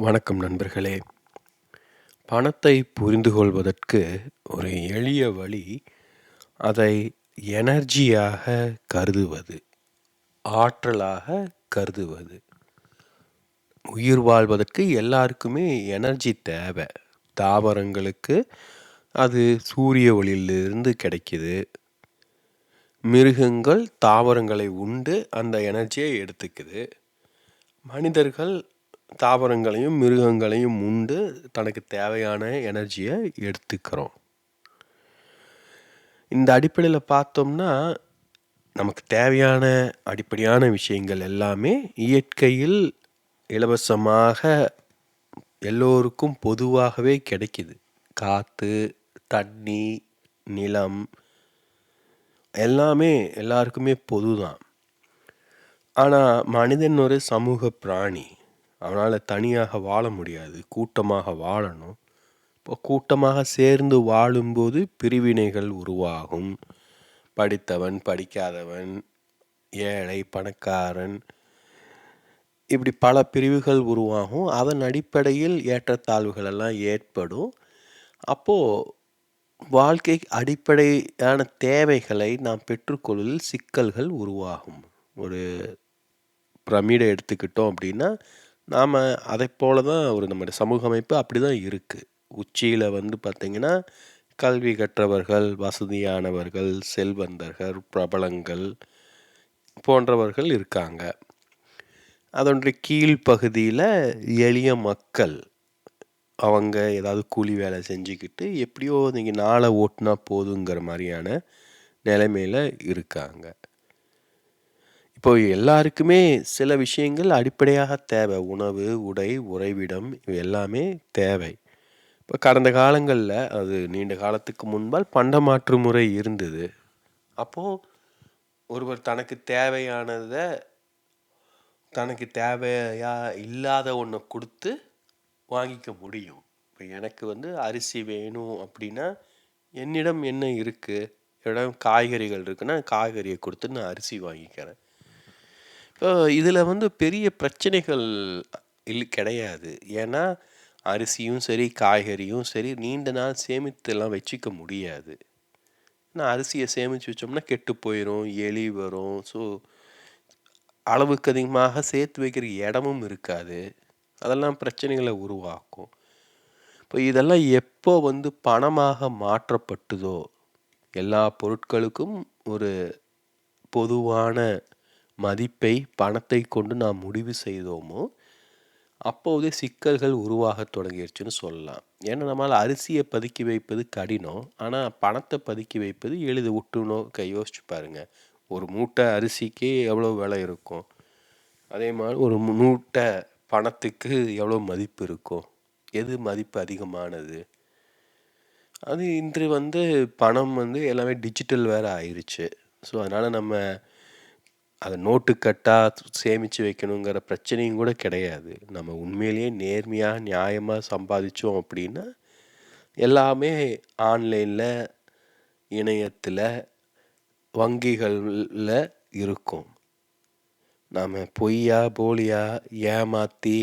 வணக்கம் நண்பர்களே. பணத்தை புரிந்து கொள்வதற்கு ஒரு எளிய வழி அதை எனர்ஜியாக கருதுவது ஆற்றலாக கருதுவது. உயிர் வாழ்வதற்கு எல்லாருக்குமே எனர்ஜி தேவை. தாவரங்களுக்கு அது சூரிய ஒளியிலிருந்து கிடைக்குது. மிருகங்கள் தாவரங்களை உண்டு அந்த எனர்ஜியை எடுத்துக்குது. மனிதர்கள் தாவரங்களையும் மிருகங்களையும் உண்டு. தனக்கு தேவையான எனர்ஜியை எடுத்துக்கிறோம். இந்த அடிப்படையில் பார்த்தோம்னா நமக்கு தேவையான அடிப்படையான விஷயங்கள் எல்லாமே இயற்கையில் இலவசமாக எல்லோருக்கும் பொதுவாகவே கிடைக்கிது. காற்று தண்ணி நிலம் எல்லாமே எல்லாருக்குமே பொது தான் ஆனால் மனிதன் ஒரு சமூக பிராணி. அவனால் தனியாக வாழ முடியாது. கூட்டமாக வாழணும். இப்போ கூட்டமாக சேர்ந்து வாழும்போது பிரிவினைகள் உருவாகும். படித்தவன் படிக்காதவன் ஏழை பணக்காரன் இப்படி பல பிரிவுகள் உருவாகும். அதன் அடிப்படையில் ஏற்றத்தாழ்வுகள் எல்லாம் ஏற்படும். அப்போது வாழ்க்கை அடிப்படையான தேவைகளை நாம் பெற்றுக்கொள்வதில் சிக்கல்கள் உருவாகும். ஒரு பிரமிடை எடுத்துக்கிட்டோம் அப்படின்னா நாம் அதை போல தான் ஒரு நம்முடைய சமூக அமைப்பு அப்படி தான் இருக்குது உச்சியில் வந்து பார்த்திங்கன்னா கல்வி கற்றவர்கள் வசதியானவர்கள் செல்வந்தர்கள் பிரபலங்கள் போன்றவர்கள் இருக்காங்க. அதனுடைய கீழ்ப்பகுதியில் எளிய மக்கள் அவங்க ஏதாவது கூலி வேலை செஞ்சுக்கிட்டு எப்படியோ நீங்கள் நாளை ஓட்டினா போதுங்கிற மாதிரியான நிலைமையில் இருக்காங்க. இப்போ எல்லாருக்குமே சில விஷயங்கள் அடிப்படையாக தேவை. உணவு உடை உறைவிடம் இவை எல்லாமே தேவை. இப்போ கடந்த காலங்களில் அது நீண்ட காலத்துக்கு முன்பால் பண்டமாற்று முறை இருந்தது. அப்போது ஒருவர் தனக்கு தேவையானதை தனக்கு தேவையா இல்லாத ஒன்றை கொடுத்து வாங்கிக்க முடியும். இப்போ எனக்கு வந்து அரிசி வேணும் அப்படின்னா என்னிடம் என்ன இருக்குது என்னிடம் காய்கறிகள் இருக்குன்னா காய்கறியை கொடுத்து நான் அரிசி வாங்கிக்கிறேன். இதில் வந்து பெரிய பிரச்சனைகள் இல் கிடையாது. ஏன்னா அரிசியும் சரி காய்கறியும் சரி நீண்ட நாள் சேமித்துலாம் வச்சுக்க முடியாது. ஆனால் அரிசியை சேமித்து வச்சோம்னா கெட்டு போயிடும் எலி வரும். ஸோ அளவுக்கு அதிகமாக சேர்த்து வைக்கிற இடமும் இருக்காது. அதெல்லாம் பிரச்சனைகளை உருவாக்கும். இப்போ இதெல்லாம் எப்போ வந்து பணமாக மாற்றப்பட்டுதோ எல்லா பொருட்களுக்கும் ஒரு பொதுவான மதிப்பை பணத்தை கொண்டு நாம் முடிவு செய்தோமோ அப்போதே சிக்கல்கள் உருவாக தொடங்கிடுச்சுன்னு சொல்லலாம். ஏன்னா நம்மளால் அரிசியை பதுக்கி வைப்பது கடினம். ஆனால் பணத்தை பதுக்கி வைப்பது எளிது. விட்டுனோ கை யோசிச்சு பாருங்க. ஒரு மூட்டை அரிசிக்கு எவ்வளோ விலை இருக்கும்? அதே மாதிரி ஒரு மூட்டை பணத்துக்கு எவ்வளோ மதிப்பு இருக்கும்? எது மதிப்பு அதிகமானது? அது இன்று வந்து பணம் வந்து எல்லாமே டிஜிட்டல் வேறு ஆயிடுச்சு ஸோ அதனால் நம்ம அதை நோட்டு கட்டாக சேமித்து வைக்கணுங்கிற பிரச்சனையும் கூட கிடையாது. நம்ம உண்மையிலேயே நேர்மையாக நியாயமாக சம்பாதிச்சோம் அப்படின்னா எல்லாமே ஆன்லைனில் இணையத்தில் வங்கிகளில் இருக்கும். நாம் பொய்யா போலியா ஏமாற்றி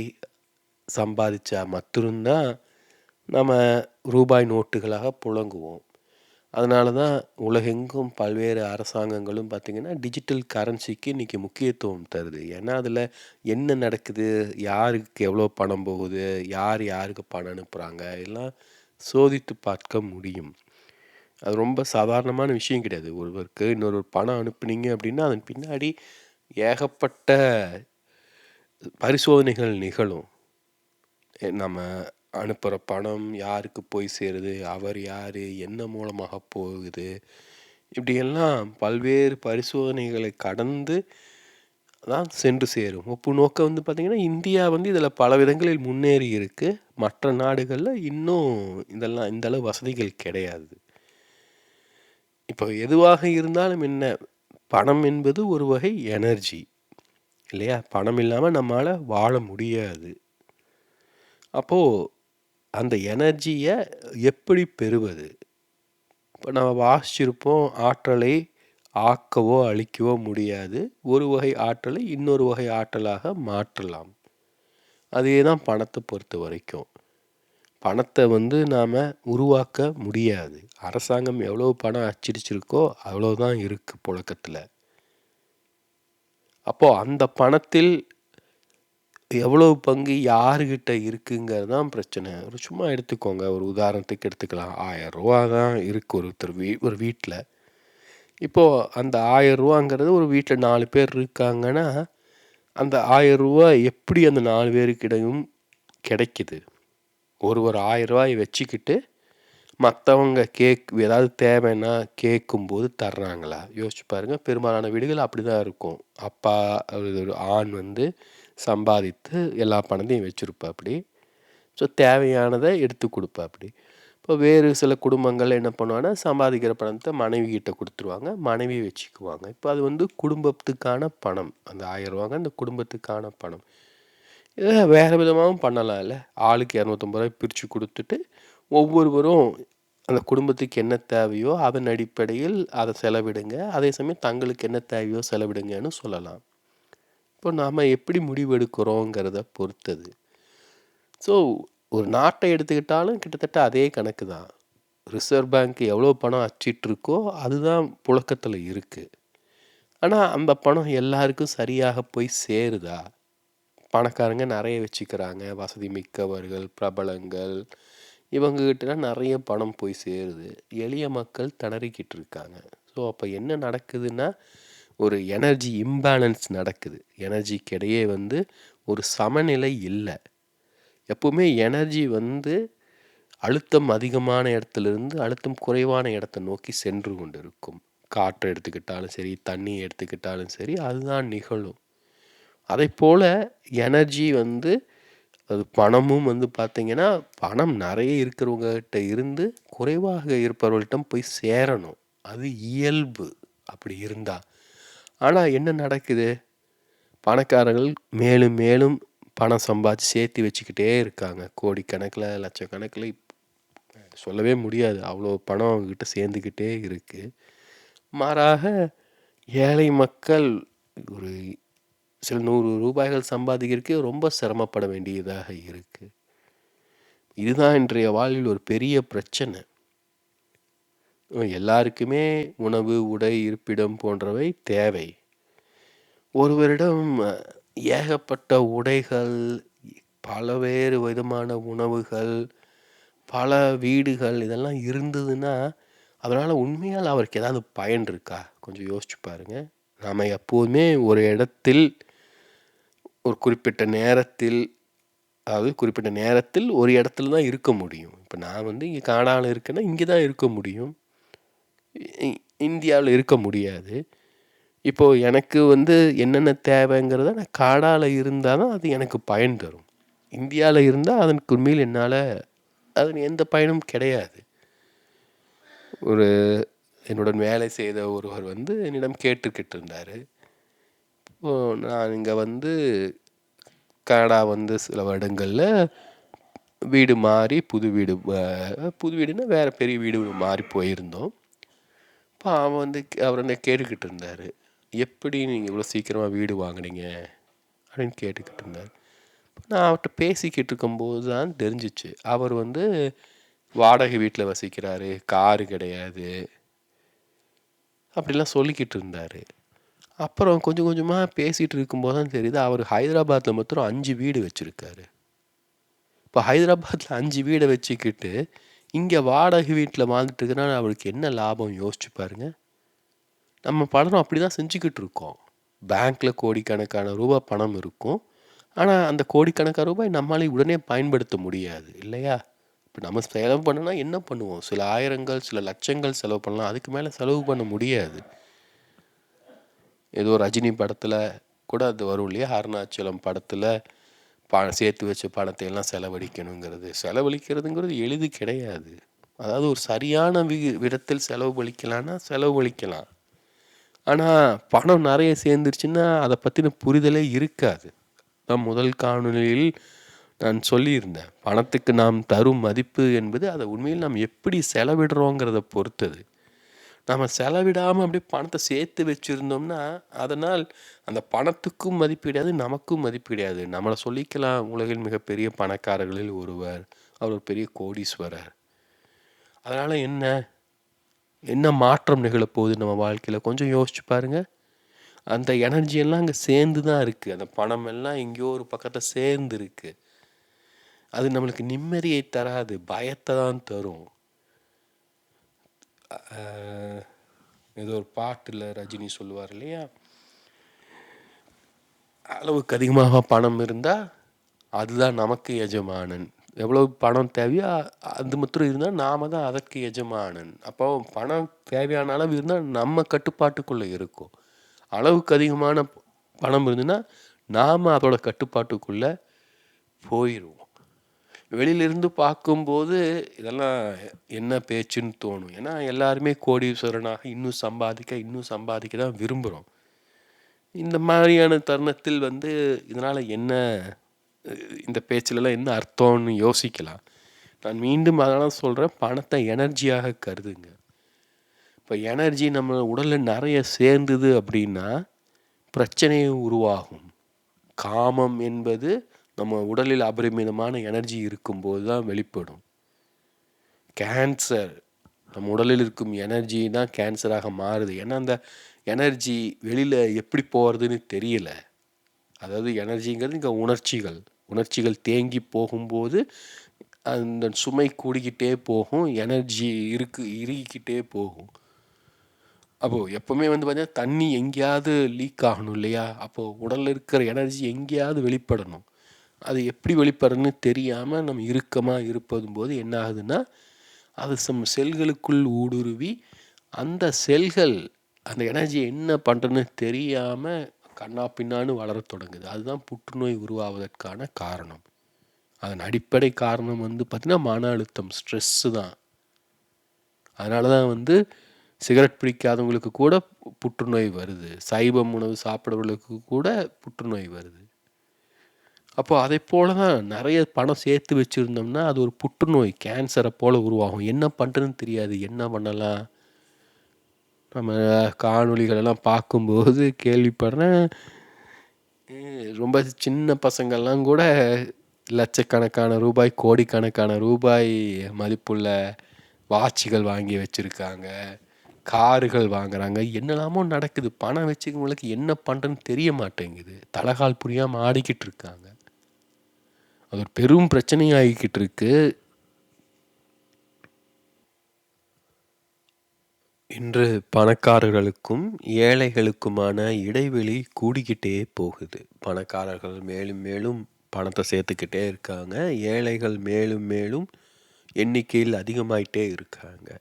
சம்பாதிச்சா மட்டும்தான் நம்ம ரூபாய் நோட்டுகளாக புழங்குவோம். அதனால தான் உலகெங்கும் பல்வேறு அரசாங்கங்களும் பார்த்திங்கன்னா டிஜிட்டல் கரன்சிக்கு இன்றைக்கி முக்கியத்துவம் தருது. ஏன்னா அதில் என்ன நடக்குது? யாருக்கு எவ்வளோ பணம் போகுது? யார் யாருக்கு பணம் அனுப்புகிறாங்க எல்லாம் சோதித்து பார்க்க முடியும். அது ரொம்ப சாதாரணமான விஷயம் கிடையாது. ஒருவருக்கு இன்னொரு பணம் அனுப்புனீங்க அப்படின்னா அதன் பின்னாடி ஏகப்பட்ட பரிசோதனைகள் நிகழும். நம்ம அனுப்புகிற பணம் யாருக்கு போய் சேருது? அவர் யார்? என்ன மூலமாக போகுது? இப்படியெல்லாம் பல்வேறு பரிசோதனைகளை கடந்து தான் சென்று சேரும். ஒப்பு நோக்கம் வந்து பார்த்திங்கன்னா இந்தியா வந்து இதில் பல விதங்களில் முன்னேறி இருக்குது மற்ற நாடுகளில் இன்னும் இதெல்லாம் இந்தளவு வசதிகள் கிடையாது. இப்போ எதுவாக இருந்தாலும் என்ன? பணம் என்பது ஒரு வகை எனர்ஜி இல்லையா? பணம் இல்லாமல் நம்மளால் வாழ முடியாது. அப்போது அந்த எனர்ஜியை எப்படி பெறுவது? இப்போ நம்ம வாசிச்சிருப்போம் ஆற்றலை ஆக்கவோ அழிக்கவோ முடியாது. ஒரு வகை ஆற்றலை இன்னொரு வகை ஆற்றலாக மாற்றலாம். அதே தான் பணத்தை பொறுத்த வரைக்கும். பணத்தை வந்து நாம் உருவாக்க முடியாது. அரசாங்கம் எவ்வளோ பணம் அச்சிடிச்சிருக்கோ அவ்வளோதான் இருக்குது புழக்கத்தில். அப்போது அந்த பணத்தில் எவ்வளோ பங்கு யாருக்கிட்ட இருக்குங்கிறது தான் பிரச்சனை. ஒரு சும்மா எடுத்துக்கோங்க. ஒரு உதாரணத்துக்கு எடுத்துக்கலாம். ஆயிரம் ரூபா தான் இருக்குது ஒருத்தர் வீ ஒரு வீட்டில் இப்போது அந்த ஆயிரம் ரூபாங்கிறது ஒரு வீட்டில் நாலு பேர் இருக்காங்கன்னா அந்த ஆயிரம் ரூபா எப்படி அந்த நாலு பேருக்கிடையும் கிடைக்குது? ஒரு ஆயிரம் ரூபாய் வச்சுக்கிட்டு மற்றவங்க கேக் ஏதாவது தேவைன்னா கேட்கும்போது தர்றாங்களா? யோசிச்சு பாருங்கள் பெரும்பாலான வீடுகள் அப்படி தான் இருக்கும். அப்பா ஒரு ஆண் வந்து சம்பாதித்து எல்லா பணத்தையும் வச்சுருப்பாப்படி ஸோ தேவையானதை எடுத்து கொடுப்பாப்படி இப்போ வேறு சில குடும்பங்கள் என்ன பண்ணுவாங்கன்னா சம்பாதிக்கிற பணத்தை மனைவி கிட்ட கொடுத்துருவாங்க மனைவி வச்சுக்குவாங்க. இப்போ அது வந்து குடும்பத்துக்கான பணம். அந்த ஆயிரம் அந்த குடும்பத்துக்கான பணம். இதை வேறு விதமாகவும் பண்ணலாம் இல்லை. ஆளுக்கு இரநூத்தம்பது ரூபாய் பிரித்து கொடுத்துட்டு ஒவ்வொருவரும் அந்த குடும்பத்துக்கு என்ன தேவையோ அதன் அடிப்படையில் அதை செலவிடுங்க. அதே சமயம் தங்களுக்கு என்ன தேவையோ செலவிடுங்கன்னு சொல்லலாம். இப்போ நாம் எப்படி முடிவெடுக்கிறோங்கிறத பொறுத்தது. ஸோ ஒரு நாட்டை எடுத்துக்கிட்டாலும் கிட்டத்தட்ட அதே கணக்கு தான். ரிசர்வ் பேங்க் எவ்வளோ பணம் அச்சிட்ருக்கோ அதுதான் புழக்கத்தில் இருக்குது ஆனால் அந்த பணம் எல்லாருக்கும் சரியாக போய் சேருதா? பணக்காரங்க நிறைய வச்சுக்கிறாங்க. வசதி மிக்கவர்கள் பிரபலங்கள் இவங்ககிட்டலாம் நிறைய பணம் போய் சேருது. எளிய மக்கள் திணறிக்கிட்டு இருக்காங்க. ஸோ அப்போ என்ன நடக்குதுன்னா ஒரு எனர்ஜி இம்பேலன்ஸ் நடக்குது. எனர்ஜிக்கு இடையே வந்து ஒரு சமநிலை இல்லை. எப்போவுமே எனர்ஜி வந்து அழுத்தம் அதிகமான இடத்துலேருந்து அழுத்தம் குறைவான இடத்த நோக்கி சென்று கொண்டு இருக்கும் காற்றை எடுத்துக்கிட்டாலும் சரி தண்ணி எடுத்துக்கிட்டாலும் சரி அதுதான் நிகழும். அதை போல் எனர்ஜி வந்து அது பணமும் வந்து பார்த்திங்கன்னா பணம் நிறைய இருக்கிறவங்ககிட்ட இருந்து குறைவாக இருப்பவர்கள்ட்ட போய் சேரணும். அது இயல்பு. அப்படி இருந்தால் ஆனால் என்ன நடக்குது? பணக்காரர்கள் மேலும் மேலும் பணம் சம்பாதிச்சு சேர்த்து வச்சுக்கிட்டே இருக்காங்க. கோடிக்கணக்கில் லட்சக்கணக்கில் சொல்லவே முடியாது. அவ்வளோ பணம் அவங்கக்கிட்ட சேர்ந்துக்கிட்டே இருக்குது மாறாக ஏழை மக்கள் ஒரு சில நூறு ரூபாய்கள் சம்பாதிக்கிறதுக்கு ரொம்ப சிரமப்பட வேண்டியதாக இருக்குது இதுதான் இன்றைய வாழ்வில் ஒரு பெரிய பிரச்சனை. எல்லாருக்குமே உணவு உடை இருப்பிடம் போன்றவை தேவை. ஒருவரிடம் ஏகப்பட்ட உடைகள் பலவேறு விதமான உணவுகள் பல வீடுகள் இதெல்லாம் இருந்ததுன்னா அதனால் உண்மையால் அவருக்கு ஏதாவது பயன் இருக்கா? கொஞ்சம் யோசிச்சு பாருங்கள் நாம் எப்போதுமே ஒரு இடத்தில் ஒரு குறிப்பிட்ட நேரத்தில் அதாவது குறிப்பிட்ட நேரத்தில் ஒரு இடத்துல தான் இருக்க முடியும். இப்போ நான் வந்து இங்கே காடாவில் இருக்கேன்னா இங்கே தான் இருக்க முடியும். இந்தியாவில் இருக்க முடியாது. இப்போது எனக்கு வந்து என்னென்ன தேவைங்கிறத நான் காடால் இருந்தால் தான் அது எனக்கு பயன் தரும். இந்தியாவில் இருந்தால் அதற்கு உண்மையில் என்னால் அதன் எந்த பயனும் கிடையாது. ஒரு என்னுடன் வேலை செய்த ஒருவர் வந்து என்னிடம் கேட்டுக்கிட்டு இருந்தார் இப்போது நான் இங்கே வந்து கனடா வந்து சில வருடங்களில் வீடு மாறி புது வீடு புது வீடுன்னா வேறு பெரிய வீடு மாறி போயிருந்தோம். இப்போ அவன் வந்து அவர் என்ன கேட்டுக்கிட்டு இருந்தார். எப்படி நீங்கள் இவ்வளோ சீக்கிரமாக வீடு வாங்கினீங்க? அப்படின்னு கேட்டுக்கிட்டு இருந்தார். நான் அவர்கிட்ட பேசிக்கிட்டு இருக்கும்போது தான் தெரிஞ்சிச்சு. அவர் வந்து வாடகை வீட்டில் வசிக்கிறாரு காரு கிடையாது அப்படிலாம் சொல்லிக்கிட்டு இருந்தார். அப்புறம் கொஞ்சம் கொஞ்சமாக பேசிகிட்டு இருக்கும்போது தான் தெரியுது அவர் ஹைதராபாத்தில் மொத்தம் அஞ்சு வீடு வச்சுருக்காரு. இப்போ ஹைதராபாத்தில் அஞ்சு வீடை வச்சுக்கிட்டு இங்கே வாடகை வீட்டில் வாழ்ந்துட்டு இருக்கிறனால அவளுக்கு என்ன லாபம்? யோசிச்சு பாருங்கள் நம்ம பலரும் அப்படி தான் செஞ்சுக்கிட்டு இருக்கோம். பேங்க்கில் கோடிக்கணக்கான ரூபா பணம் இருக்கும். ஆனால் அந்த கோடிக்கணக்கான ரூபாய் நம்மளால உடனே பயன்படுத்த முடியாது இல்லையா? இப்போ நம்ம செலவு பண்ணனா என்ன பண்ணுவோம்? சில ஆயிரங்கள் சில லட்சங்கள் செலவு பண்ணலாம். அதுக்கு மேலே செலவு பண்ண முடியாது. ஏதோ ரஜினி படத்தில் கூட அது வரும் இல்லையா? அருணாச்சலம் படத்தில். ப சேர்த்து வச்ச பணத்தை எல்லாம் செலவழிக்கணுங்கிறது. செலவழிக்கிறதுங்கிறது எளிது கிடையாது. அதாவது ஒரு சரியான வி விதத்தில் செலவழிக்கலான்னா செலவழிக்கலாம் ஆனால் பணம் நிறைய சேர்ந்துருச்சுன்னா அதை பற்றின புரிதலே இருக்காது. நான் முதல் காணொலியில் நான் சொல்லியிருந்தேன். பணத்துக்கு நாம் தரும் மதிப்பு என்பது அதை உண்மையில் நாம் எப்படி செலவிடுறோங்கிறத பொறுத்தது. நம்ம செலவிடாமல் அப்படியே பணத்தை சேர்த்து வச்சுருந்தோம்னா அதனால் அந்த பணத்துக்கும் மதிப்பு கிடையாது நமக்கும் மதிப்பு கிடையாது. நம்மளை சொல்லிக்கலாம் உலகில் மிகப்பெரிய பணக்காரர்களில் ஒருவர் அவர் ஒரு பெரிய கோடீஸ்வரர். அதனால் என்ன? என்ன மாற்றம் நிகழப்போகுது நம்ம வாழ்க்கையில்? கொஞ்சம் யோசிச்சு பாருங்கள் அந்த எனர்ஜியெல்லாம் அங்கே சேர்ந்து தான் இருக்குது அந்த பணம் எல்லாம் எங்கேயோ ஒரு பக்கத்தில் சேர்ந்து இருக்குது அது நம்மளுக்கு நிம்மதியை தராது பயத்தை தான் தரும். ஏதோ ஒரு பாட்டில் ரஜினி சொல்லுவார் இல்லையா? அளவுக்கு அதிகமாக பணம் இருந்தால் அதுதான் நமக்கு எஜமானன். எவ்வளோ பணம் தேவையோ அது மாத்திரம் இருந்தால் நாம் தான் அதற்கு எஜமானன். அப்போ பணம் தேவையான அளவு இருந்தால் நம்ம கட்டுப்பாட்டுக்குள்ளே இருக்கும். அளவுக்கு அதிகமான பணம் இருந்துன்னா நாம் அதோட கட்டுப்பாட்டுக்குள்ளே போயிடுவோம் வெளியிலிருந்து பார்க்கும்போது இதெல்லாம் என்ன பேச்சுன்னு தோணும். ஏன்னா எல்லாருமே கோடீஸ்வரனாக இன்னும் சம்பாதிக்க இன்னும் சம்பாதிக்க தான் விரும்புகிறோம் இந்த மாதிரியான தருணத்தில் வந்து இதனால் என்ன இந்த பேச்சிலலாம் என்ன அர்த்தம்னு யோசிக்கலாம். நான் மீண்டும் அதெல்லாம் சொல்கிறேன் பணத்தை எனர்ஜியாக கருதுங்க. இப்போ எனர்ஜி நம்ம உடலில் நிறைய சேர்ந்தது அப்படின்னா பிரச்சனையும் உருவாகும். காமம் என்பது நம்ம உடலில் அபரிமிதமான எனர்ஜி இருக்கும்போது தான் வெளிப்படும். கேன்சர் நம்ம உடலில் இருக்கும் எனர்ஜி தான் கேன்சராக மாறுது. ஏன்னா அந்த எனர்ஜி வெளியில் எப்படி போகிறதுன்னு தெரியல. அதாவது எனர்ஜிங்கிறது இங்கே உணர்ச்சிகள். உணர்ச்சிகள் தேங்கி போகும்போது அந்த சுமை கூடிக்கிட்டே போகும். எனர்ஜி இருக்கு இறுகிக்கிட்டே போகும். அப்போது எப்போவுமே வந்து பார்த்தீங்கன்னா தண்ணி எங்கேயாவது லீக் ஆகணும் இல்லையா? அப்போது உடலில் இருக்கிற எனர்ஜி எங்கேயாவது வெளிப்படணும். அது எப்படி வெளிப்படுறதுன்னு தெரியாமல் நம்ம இறுக்கமாக இருப்பதும் போது என்ன ஆகுதுன்னா அது சம் செல்களுக்குள் ஊடுருவி அந்த செல்கள் அந்த எனர்ஜி என்ன பண்ணுறதுன்னு தெரியாமல் கண்ணா பின்னான்னு வளர தொடங்குது. அதுதான் புற்றுநோய் உருவாவதற்கான காரணம். அதன் அடிப்படை காரணம் வந்து பார்த்திங்கன்னா மன அழுத்தம் ஸ்ட்ரெஸ்ஸு தான். அதனால தான் வந்து சிகரெட் பிடிக்காதவங்களுக்கு கூட புற்றுநோய் வருது. சைவம் உணவு சாப்பிட்றவர்களுக்கு கூட புற்றுநோய் வருது. அப்போ அதை போல தான் நிறைய பணம் சேர்த்து வச்சுருந்தோம்னா அது ஒரு புற்றுநோய் கேன்சரை போல் உருவாகும். என்ன பண்ணுறதுன்னு தெரியாது. என்ன பண்ணலாம்? நம்ம காணொலிகளெல்லாம் பார்க்கும்போது கேள்விப்படுறேன். ரொம்ப சின்ன பசங்கள்லாம் கூட லட்சக்கணக்கான ரூபாய் கோடிக்கணக்கான ரூபாய் மதிப்புள்ள வாட்சுகள் வாங்கி வச்சுருக்காங்க. கார்கள் வாங்குறாங்க. என்னெல்லாமோ நடக்குது. பணம் வச்சுக்கவங்களுக்கு என்ன பண்ணுறதுன்னு தெரிய மாட்டேங்குது. தலகால் புரியாமல் ஆடிக்கிட்டு இருக்காங்க. அது ஒரு பெரும் பிரச்சனையாகிக்கிட்டு இருக்கு. இன்று பணக்காரர்களுக்கும் ஏழைகளுக்குமான இடைவெளி கூடிக்கிட்டே போகுது. பணக்காரர்கள் மேலும் மேலும் பணத்தை சேர்த்துக்கிட்டே இருக்காங்க. ஏழைகள் மேலும் மேலும் எண்ணிக்கையில் அதிகமாயிட்டே இருக்காங்க.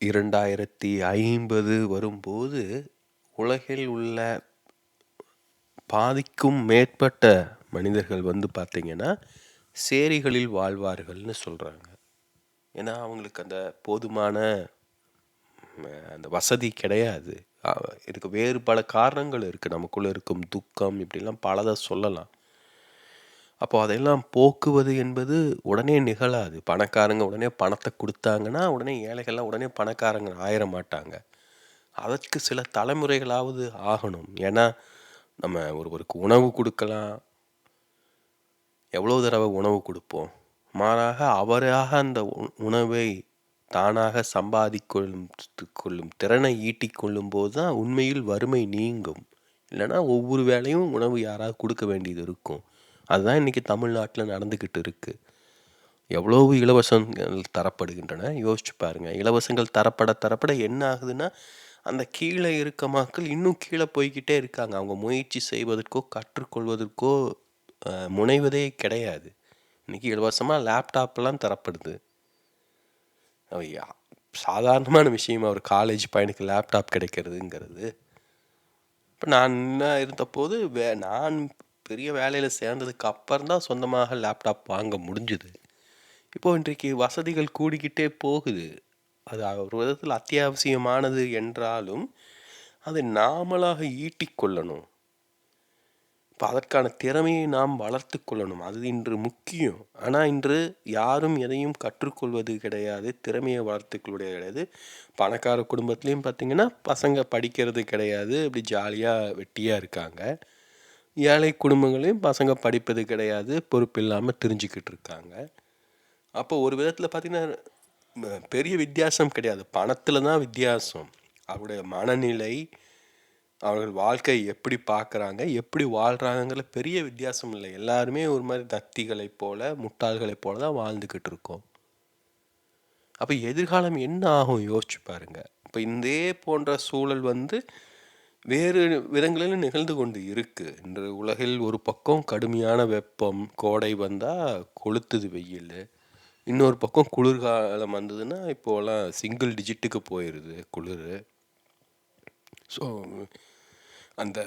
இரண்டாயிரத்தி ஐம்பது வரும்போது உலகில் உள்ள பாதிக்கும் மேற்பட்ட மனிதர்கள் வந்து பார்த்திங்கன்னா சேரிகளில் வாழ்வார்கள்னு சொல்கிறாங்க ஏன்னா அவங்களுக்கு அந்த போதுமான அந்த வசதி கிடையாது. இதுக்கு வேறு பல காரணங்கள் இருக்குது நமக்குள்ளே இருக்கும் துக்கம் இப்படிலாம் பலதை சொல்லலாம். அப்போ அதையெல்லாம் போக்குவது என்பது உடனே நிகழாது. பணக்காரங்க உடனே பணத்தை கொடுத்தாங்கன்னா உடனே ஏழைகள்லாம் உடனே பணக்காரங்க ஆயிட மாட்டாங்க. அதற்கு சில தலைமுறைகளாவது ஆகணும். ஏன்னா நம்ம ஒருவருக்கு உணவு கொடுக்கலாம் எவ்வளோ தடவை உணவு கொடுப்போம்? மாறாக அவராக அந்த உணவை தானாக சம்பாதிக்கொள்ளும் கொள்ளும் திறனை ஈட்டிக்கொள்ளும் போது தான் உண்மையில் வறுமை நீங்கும். இல்லைனா ஒவ்வொரு வேலையும் உணவு யாராவது கொடுக்க வேண்டியது இருக்கும். அதுதான் இன்றைக்கி தமிழ்நாட்டில் நடந்துக்கிட்டு இருக்குது எவ்வளவு இலவசங்கள் தரப்படுகின்றன? யோசிச்சு பாருங்கள் இலவசங்கள் தரப்பட தரப்பட என்ன ஆகுதுன்னா அந்த கீழே இருக்க மக்கள் இன்னும் கீழே போய்கிட்டே இருக்காங்க. அவங்க முயற்சி செய்வதற்கோ கற்றுக்கொள்வதற்கோ முனைவதே கிடையாது. இன்றைக்கி இலவசமாக லேப்டாப்லாம் தரப்படுது. சாதாரணமான விஷயமா ஒரு காலேஜ் பையனுக்கு லேப்டாப் கிடைக்கிறதுங்கிறது. இப்போ நான் என்ன இருந்தபோது வே நான் பெரிய வேலையில் சேர்ந்ததுக்கு அப்புறம் தான் சொந்தமாக லேப்டாப் வாங்க முடிஞ்சுது. இப்போது இன்றைக்கு வசதிகள் கூடிக்கிட்டே போகுது. அது ஒரு விதத்தில் அத்தியாவசியமானது என்றாலும் அதை நாமளாக ஈட்டிக்கொள்ளணும் இப்போ அதற்கான திறமையை நாம் வளர்த்து கொள்ளணும். அது இன்று முக்கியம். ஆனால் இன்று யாரும் எதையும் கற்றுக்கொள்வது கிடையாது. திறமையை வளர்த்துக்கொள்வது கிடையாது. பணக்கார குடும்பத்துலேயும் பார்த்திங்கன்னா பசங்க படிக்கிறது கிடையாது. இப்படி ஜாலியாக வெட்டியாக இருக்காங்க. ஏழை குடும்பங்களையும் பசங்க படிப்பது கிடையாது. பொறுப்பு இல்லாமல் தெரிஞ்சுக்கிட்டு இருக்காங்க. அப்போ ஒரு விதத்தில் பார்த்திங்கன்னா பெரிய வித்தியாசம் கிடையாது. பணத்தில் தான் வித்தியாசம். அவருடைய மனநிலை அவர்கள் வாழ்க்கையை எப்படி பார்க்குறாங்க எப்படி வாழ்கிறாங்கிற பெரிய வித்தியாசம் இல்லை. எல்லாருமே ஒரு மாதிரி தத்திகளைப் போல முட்டாள்களைப் போல தான் வாழ்ந்துக்கிட்டு இருக்கோம். அப்போ எதிர்காலம் என்ன ஆகும் யோசிச்சு பாருங்க. இப்போ இதே போன்ற சூழல் வந்து வேறு விதங்களில் நிகழ்ந்து கொண்டு இருக்குது இன்று உலகில் ஒரு பக்கம் கடுமையான வெப்பம் கோடை வந்தால் கொளுத்துது வெயில். இன்னொரு பக்கம் குளிர்காலம் வந்ததுன்னா இப்போலாம் சிங்கிள் டிஜிட்டுக்கு போயிடுது குளிர். ஸோ அந்த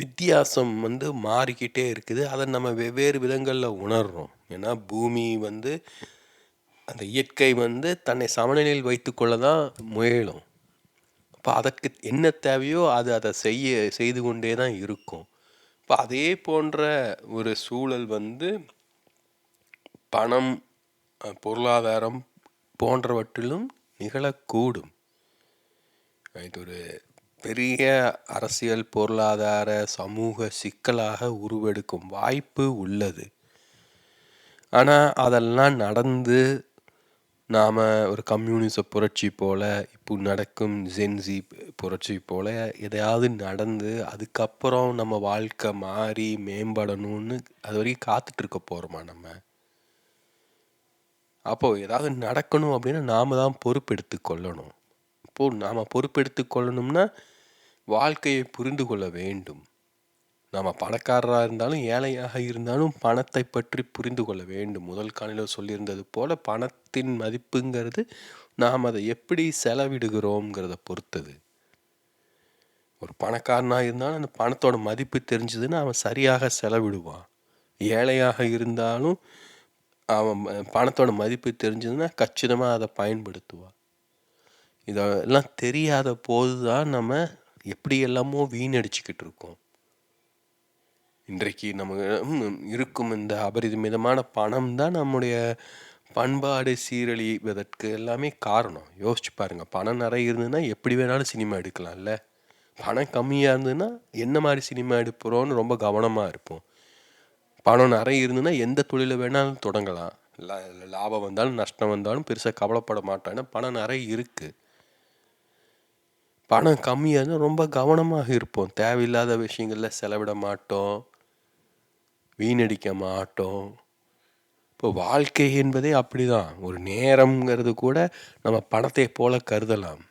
வித்தியாசம் வந்து மாறிக்கிட்டே இருக்குது. அதை நம்ம வெவ்வேறு விதங்களில் உணர்கிறோம் ஏன்னா பூமி வந்து அந்த இயற்கை வந்து தன்னை சமநிலையில் வைத்துக்கொள்ள தான் முயலும். இப்போ அதற்கு என்ன தேவையோ அது அதை செய்ய செய்து கொண்டே தான் இருக்கும். இப்போ அதே போன்ற ஒரு சூழல் வந்து பணம் பொருளாதாரம் போன்றவற்றிலும் நிகழக்கூடும். இது ஒரு பெரிய அரசியல் பொருளாதார சமூக சிக்கலாக உருவெடுக்கும் வாய்ப்பு உள்ளது. ஆனால் அதெல்லாம் நடந்து நாம் ஒரு கம்யூனிச புரட்சி போல் இப்போ நடக்கும் ஜென்சி புரட்சி போல் எதையாவது நடந்து அதுக்கப்புறம் நம்ம வாழ்க்கை மாறி மேம்படணும்னு அது வரைக்கும் காத்துட்ருக்க போகிறோமா நம்ம? அப்போது ஏதாவது நடக்கணும் அப்படின்னா நாம் தான் பொறுப்பெடுத்து கொள்ளணும். இப்போது நாம் பொறுப்பெடுத்து கொள்ளணும்னா வாழ்க்கையை புரிந்து கொள்ள வேண்டும். நாம் பணக்காரராக இருந்தாலும் ஏழையாக இருந்தாலும் பணத்தை பற்றி புரிந்து கொள்ள வேண்டும். முதல் காலையில் சொல்லியிருந்தது போல் பணத்தின் மதிப்புங்கிறது நாம் அதை எப்படி செலவிடுகிறோங்கிறத பொறுத்தது. ஒரு பணக்காரனாக இருந்தாலும் அந்த பணத்தோட மதிப்பு தெரிஞ்சதுன்னா அவன் சரியாக செலவிடுவான். ஏழையாக இருந்தாலும் அவன் பணத்தோட மதிப்பு தெரிஞ்சதுன்னா கச்சிதமாக அதை பயன்படுத்துவான். இதெல்லாம் தெரியாத போது தான் நம்ம எப்படியெல்லாமோ வீணடிச்சுக்கிட்டு இருக்கோம் இன்றைக்கு நம்ம இருக்கும் இந்த அபரிதமிதமான பணம் தான் நம்முடைய பண்பாடு சீரழிவதற்கு எல்லாமே காரணம். யோசிச்சு பாருங்கள் பணம் நிறைய இருந்ததுன்னா எப்படி வேணாலும் சினிமா எடுக்கலாம்ல? பணம் கம்மியாக இருந்ததுன்னா என்ன மாதிரி சினிமா எடுப்புறோன்னு ரொம்ப கவனமாக இருப்போம். பணம் நிறைய இருந்ததுன்னா எந்த தொழிலை வேணாலும் தொடங்கலாம். லாபம் வந்தாலும் நஷ்டம் வந்தாலும் பெருசாக கவலைப்பட மாட்டோம். ஏன்னா பணம் நிறைய இருக்குது பணம் கம்மியாக இருந்தால் ரொம்ப கவனமாக இருப்போம். தேவையில்லாத விஷயங்களில் செலவிட மாட்டோம். வீணடிக்க மாட்டோம். இப்போ வாழ்க்கை என்பதே அப்படி தான் ஒரு நேரம்ங்கிறது கூட நம்ம பணத்தை போல கருதலாம்.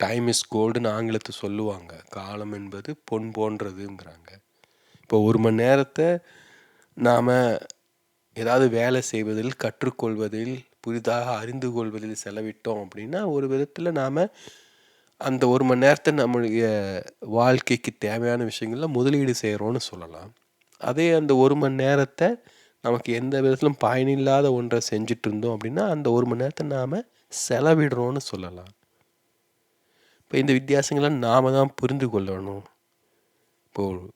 டைம் இஸ் கோல்டுன்னு ஆங்கிலத்தை சொல்லுவாங்க. காலம் என்பது பொன் போன்றதுங்கிறாங்க. இப்போ ஒரு மணி நேரத்தை நாம் ஏதாவது வேலை செய்வதில் கற்றுக்கொள்வதில் புதிதாக அறிந்து கொள்வதில் செலவிட்டோம் அப்படின்னா ஒரு விதத்தில் நாம் அந்த ஒரு மணி நேரத்தை நம்மளுடைய வாழ்க்கைக்கு தேவையான விஷயங்களில் முதலீடு செய்கிறோன்னு சொல்லலாம். அதே அந்த ஒரு மணி நேரத்தை நமக்கு எந்த விதத்திலும் பயனில்லாத ஒன்றை செஞ்சுட்டு இருந்தோம் அப்படின்னா அந்த ஒரு மணி நேரத்தை நாம் செலவிடுறோன்னு சொல்லலாம். இப்போ இந்த வித்தியாசங்களை நாம் தான் புரிந்து கொள்ளணும். இப்போது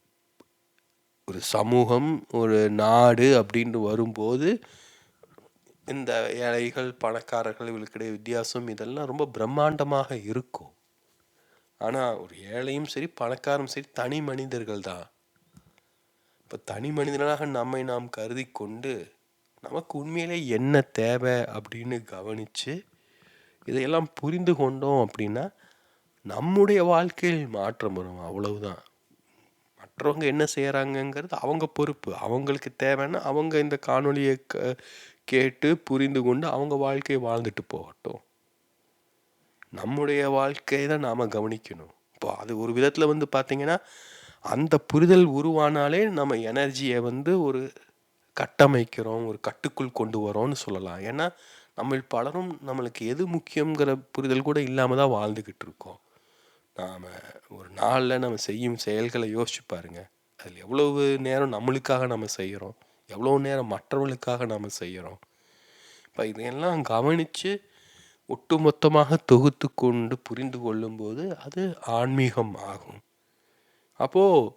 ஒரு சமூகம் ஒரு நாடு அப்படின்னு வரும்போது இந்த ஏழைகள் பணக்காரர்கள் இவளுக்கிடையே வித்தியாசம் இதெல்லாம் ரொம்ப பிரம்மாண்டமாக இருக்கும். ஆனால் ஒரு ஏழையும் சரி பணக்காரும் சரி தனி மனிதர்கள் தான். இப்போ தனி மனிதனாக நம்மை நாம் கருதி கொண்டு நமக்கு உண்மையிலே என்ன தேவை அப்படின்னு கவனித்து இதையெல்லாம் புரிந்து கொண்டோம் அப்படின்னா நம்முடைய வாழ்க்கையில் மாற்றம் வரும். அவ்வளவுதான். மற்றவங்க என்ன செய்கிறாங்கங்கிறது அவங்க பொறுப்பு. அவங்களுக்கு தேவைன்னா அவங்க இந்த காணொலியை க கேட்டு புரிந்து கொண்டு அவங்க வாழ்க்கையை வாழ்ந்துட்டு போகட்டும். நம்முடைய வாழ்க்கையை தான் நாம் கவனிக்கணும். இப்போ அது ஒரு விதத்தில் வந்து பார்த்திங்கன்னா அந்த புரிதல் உருவானாலே நம்ம எனர்ஜியை வந்து ஒரு கட்டமைக்கிறோம் ஒரு கட்டுக்குள் கொண்டு வரோம்னு சொல்லலாம். ஏன்னா நம்ம பலரும் நம்மளுக்கு எது முக்கியங்கிற புரிதல் கூட இல்லாமல் தான் வாழ்ந்துக்கிட்டு இருக்கோம். நாம் ஒரு நாளில் நம்ம செய்யும் செயல்களை யோசிச்சு பாருங்க. அதில் எவ்வளவு நேரம் நம்மளுக்காக நம்ம செய்கிறோம் எவ்வளோ நேரம் மற்றவர்களுக்காக நாம் செய்கிறோம் இப்போ இதையெல்லாம் கவனித்து ஒட்டுமொத்தமாக தொகுத்து கொண்டு புரிந்து கொள்ளும்போது அது ஆன்மீகம் ஆகும். அப்போது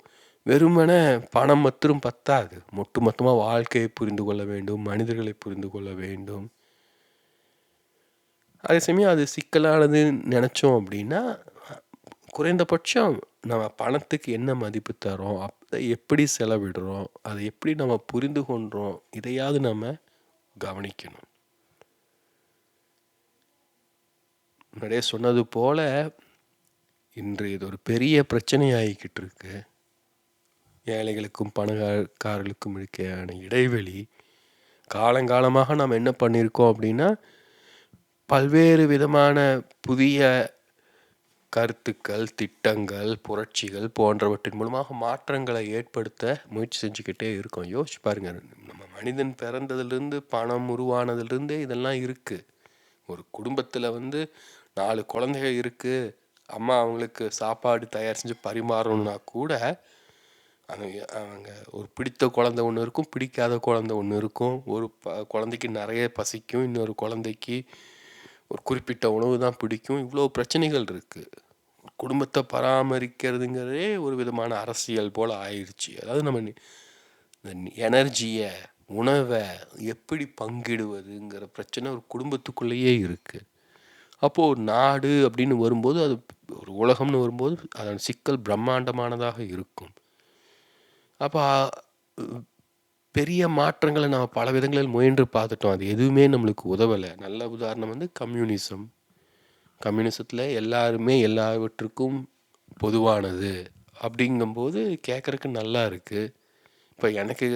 வெறுமனே பணம் மற்றும் பத்தாது. மொட்டு மொத்தமாக வாழ்க்கையை புரிந்து கொள்ள வேண்டும் மனிதர்களை புரிந்து கொள்ள வேண்டும். அதே சமயம் அது சிக்கலானதுன்னு நினச்சோம் அப்படின்னா குறைந்தபட்சம் நம்ம பணத்துக்கு என்ன மதிப்பு தரோம் அதை எப்படி செலவிடுறோம் அதை எப்படி நம்ம புரிந்து கொண்டோம் இதையாவது நம்ம கவனிக்கணும். முன்னாடியே சொன்னது போல் இன்று இது ஒரு பெரிய பிரச்சனையாகிக்கிட்டு இருக்கு ஏழைகளுக்கும் பணக்காரர்களுக்கும் இருக்கையான இடைவெளி. காலங்காலமாக நாம் என்ன பண்ணியிருக்கோம் அப்படின்னா பல்வேறு விதமான புதிய கருத்துக்கள் திட்டங்கள் புரட்சிகள் போன்றவற்றின் மூலமாக மாற்றங்களை ஏற்படுத்த முயற்சி செஞ்சுக்கிட்டே இருக்கோம். யோசிச்சு பாருங்க நம்ம மனிதன் பிறந்ததுலேருந்து பணம் உருவானதுலேருந்தே இதெல்லாம் இருக்குது ஒரு குடும்பத்தில் வந்து நாலு குழந்தைகள் இருக்குது அம்மா அவங்களுக்கு சாப்பாடு தயார் செஞ்சு பரிமாறணும்னா கூட அவங்க அவங்க ஒரு பிடித்த குழந்தை ஒன்று இருக்கும் பிடிக்காத குழந்தை ஒன்று இருக்கும். ஒரு ப குழந்தைக்கு நிறைய பசிக்கும். இன்னொரு குழந்தைக்கு ஒரு குறிப்பிட்ட உணவு தான் பிடிக்கும். இவ்வளோ பிரச்சனைகள் இருக்குது குடும்பத்தை பராமரிக்கிறதுங்கிறதே ஒரு விதமான அரசியல் போல் ஆயிடுச்சு அதாவது நம்ம இந்த எனர்ஜியை உணவை எப்படி பங்கிடுவதுங்கிற பிரச்சனை ஒரு குடும்பத்துக்குள்ளேயே இருக்குது அப்போது நாடு அப்படின்னு வரும்போது அது ஒரு உலகம்னு வரும்போது அதன் சிக்கல் பிரம்மாண்டமானதாக இருக்கும். அப்போ பெரிய மாற்றங்களை நம்ம பல விதங்களில் முயன்று பார்த்துட்டோம். அது எதுவுமே நம்மளுக்கு உதவலை. நல்ல உதாரணம் வந்து கம்யூனிசம். கம்யூனிசத்தில் எல்லாருமே எல்லாவற்றுக்கும் பொதுவானது அப்படிங்கும்போது கேட்குறக்கு நல்லா இருக்குது இப்போ எனக்கு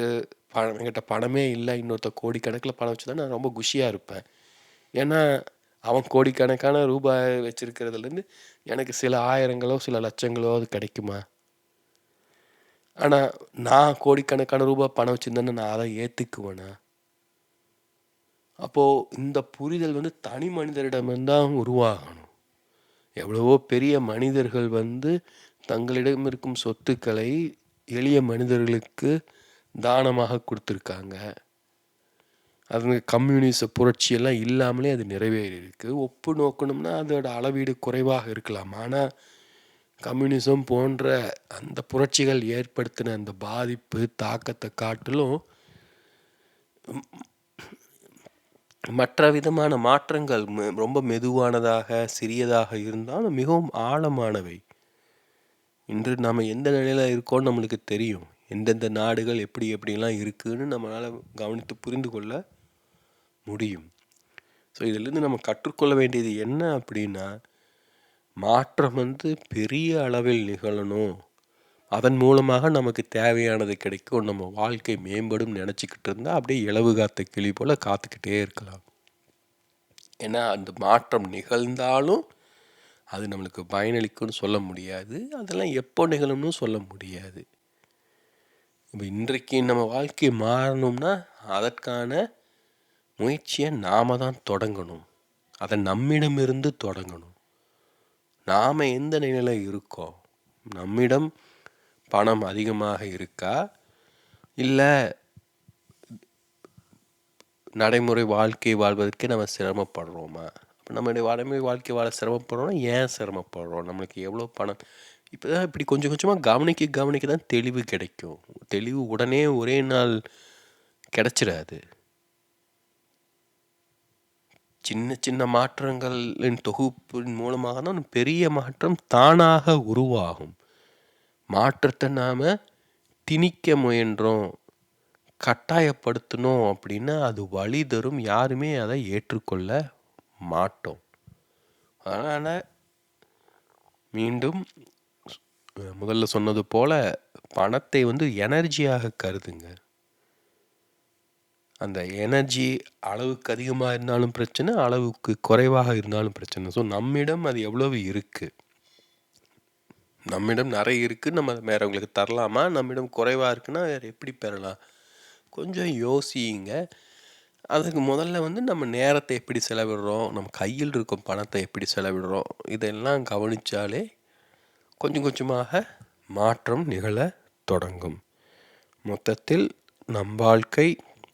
பணம் என்கிட்ட பணமே இல்லை. இன்னொருத்த கோடிக்கணக்கில் பணம் வச்சு தான் நான் ரொம்ப குஷியாக இருப்பேன். ஏன்னா அவன் கோடிக்கணக்கான ரூபாய் வச்சுருக்கிறதுலேருந்து எனக்கு சில ஆயிரங்களோ சில லட்சங்களோ அது கிடைக்குமா? ஆனால் நான் கோடிக்கணக்கான ரூபாய் பணம் வச்சுருந்தேன்னு நான் அதை ஏற்றுக்குவேனா அப்போது இந்த புரிதல் வந்து தனி மனிதரிடம்தான் உருவாகணும். எவ்வளவோ பெரிய மனிதர்கள் வந்து தங்களிடம் இருக்கும் சொத்துக்களை எளிய மனிதர்களுக்கு தானமாக கொடுத்துருக்காங்க. அது கம்யூனிச புரட்சியெல்லாம் இல்லாமலே அது நிறைவேறி இருக்குது ஒப்பு நோக்கணும்னா அதோட அளவீடு குறைவாக இருக்கலாம். ஆனால் கம்யூனிசம் போன்ற அந்த புரட்சிகள் ஏற்படுத்தின அந்த பாதிப்பு தாக்கத்தை காட்டிலும் மற்ற விதமான மாற்றங்கள் ரொம்ப மெதுவானதாக சிறியதாக இருந்தாலும் மிகவும் ஆழமானவை. இன்று நாம் எந்த நிலையில் இருக்கோன்னு நம்மளுக்கு தெரியும். எந்தெந்த நாடுகள் எப்படி எப்படிலாம் இருக்குதுன்னு நம்மளால் கவனித்து புரிந்து கொள்ள முடியும். ஸோ இதிலேருந்து நம்ம கற்றுக்கொள்ள வேண்டியது என்ன அப்படின்னா மாற்றம் வந்து பெரிய அளவில் நிகழணும். அதன் மூலமாக நமக்கு தேவையானது கிடைக்கும். நம்ம வாழ்க்கை மேம்படும் நினச்சிக்கிட்டு இருந்தால் அப்படியே இளவு காத்த கிளி போல் காத்துக்கிட்டே இருக்கலாம். ஏன்னா அந்த மாற்றம் நிகழ்ந்தாலும் அது நம்மளுக்கு பயனளிக்கும்னு சொல்ல முடியாது. அதெல்லாம் எப்போ நிகழும்னு சொல்ல முடியாது. இப்போ இன்றைக்கு நம்ம வாழ்க்கை மாறணும்னா அதற்கான முயற்சியை நாம் தான் தொடங்கணும். அதை நம்மிடமிருந்து தொடங்கணும். நாம் எந்த நிலையில் இருக்கோம் நம்மிடம் பணம் அதிகமாக இருக்கா? இல்லை நடைமுறை வாழ்க்கை வாழ்வதற்கே நம்ம சிரமப்படுறோமா? அப்போ நம்மளுடைய நடைமுறை வாழ்க்கை வாழ சிரமப்படுறோம்னா ஏன் சிரமப்படுறோம்? நம்மளுக்கு எவ்வளோ பணம்? இப்போ தான் இப்படி கொஞ்சம் கொஞ்சமாக கவனிக்க கவனிக்க தான் தெளிவு கிடைக்கும். தெளிவு உடனே ஒரே நாள் கிடச்சிடாது. சின்ன சின்ன மாற்றங்களின் தொகுப்பின் மூலமாக தான் பெரிய மாற்றம் தானாக உருவாகும். மாற்றத்தை நாம் திணிக்க முயன்றோம் கட்டாயப்படுத்தணும் அப்படின்னா அது வழி தரும். யாருமே அதை ஏற்றுக்கொள்ள மாட்டோம். அதனால் மீண்டும் முதல்ல சொன்னது போல் பணத்தை வந்து எனர்ஜியாக கருதுங்க. அந்த எனர்ஜி அளவுக்கு அதிகமாக இருந்தாலும் பிரச்சனை அளவுக்கு குறைவாக இருந்தாலும் பிரச்சனை. ஸோ நம்மிடம் அது எவ்வளவு இருக்குது நம்மிடம் நிறைய இருக்குது நம்ம வேறவங்களுக்கு தரலாமா? நம்மிடம் குறைவாக இருக்குன்னா வேறு எப்படி பெறலாம்? கொஞ்சம் யோசிங்க. அதுக்கு முதல்ல வந்து நம்ம நேரத்தை எப்படி செலவிடுறோம்? நம்ம கையில் இருக்கும் பணத்தை எப்படி செலவிடுறோம்? இதெல்லாம் கவனித்தாலே கொஞ்சம் கொஞ்சமாக மாற்றம் நிகழ தொடங்கும். மொத்தத்தில் நம் வாழ்க்கை